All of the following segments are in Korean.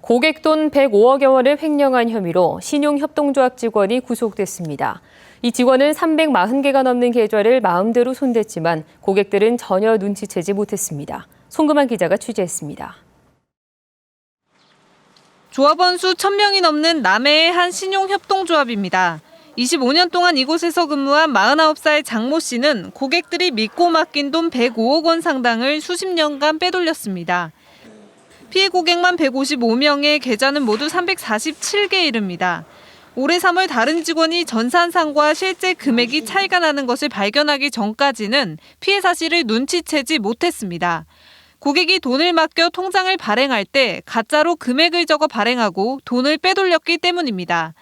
고객 돈 105억여 원을 횡령한 혐의로 신용협동조합 직원이 구속됐습니다. 이 직원은 340개가 넘는 계좌를 마음대로 손댔지만 고객들은 전혀 눈치채지 못했습니다. 송금한 기자가 취재했습니다. 조합원 수 1000명이 넘는 남해의 한 신용협동조합입니다. 25년 동안 이곳에서 근무한 49살 장모 씨는 고객들이 믿고 맡긴 돈 105억 원 상당을 수십 년간 빼돌렸습니다. 피해 고객만 155명에 계좌는 모두 347개에 이릅니다. 올해 3월 다른 직원이 전산상과 실제 금액이 차이가 나는 것을 발견하기 전까지는 피해 사실을 눈치채지 못했습니다. 고객이 돈을 맡겨 통장을 발행할 때 가짜로 금액을 적어 발행하고 돈을 빼돌렸기 때문입니다.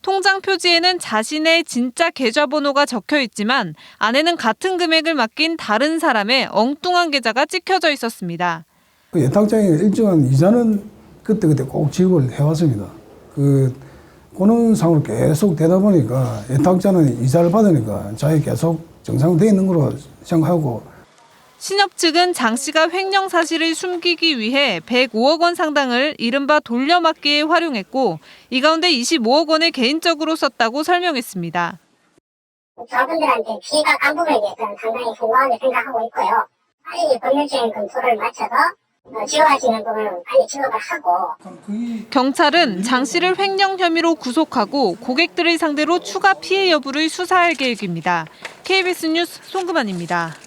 통장 표지에는 자신의 진짜 계좌번호가 적혀 있지만 안에는 같은 금액을 맡긴 다른 사람의 엉뚱한 계좌가 찍혀져 있었습니다. 그 예탁장에 일정한 이자는 그때그때 꼭 지급을 해왔습니다. 그 권한상으로 계속 되다 보니까 예탁자는 이자를 받으니까 자기 계속 정상돼 있는 걸로 생각하고 신협 측은 장 씨가 횡령 사실을 숨기기 위해 105억 원 상당을 이른바 돌려막기에 활용했고 이 가운데 25억 원을 개인적으로 썼다고 설명했습니다. 저분들한테 피해가 간 부분에 대해서는 상당히 공허하게 생각하고 있고요. 빨리 법률적인 검토를 마쳐서 어, 빨리 하고 경찰은 장 씨를 횡령 혐의로 구속하고 고객들을 상대로 추가 피해 여부를 수사할 계획입니다. KBS 뉴스 송금환입니다.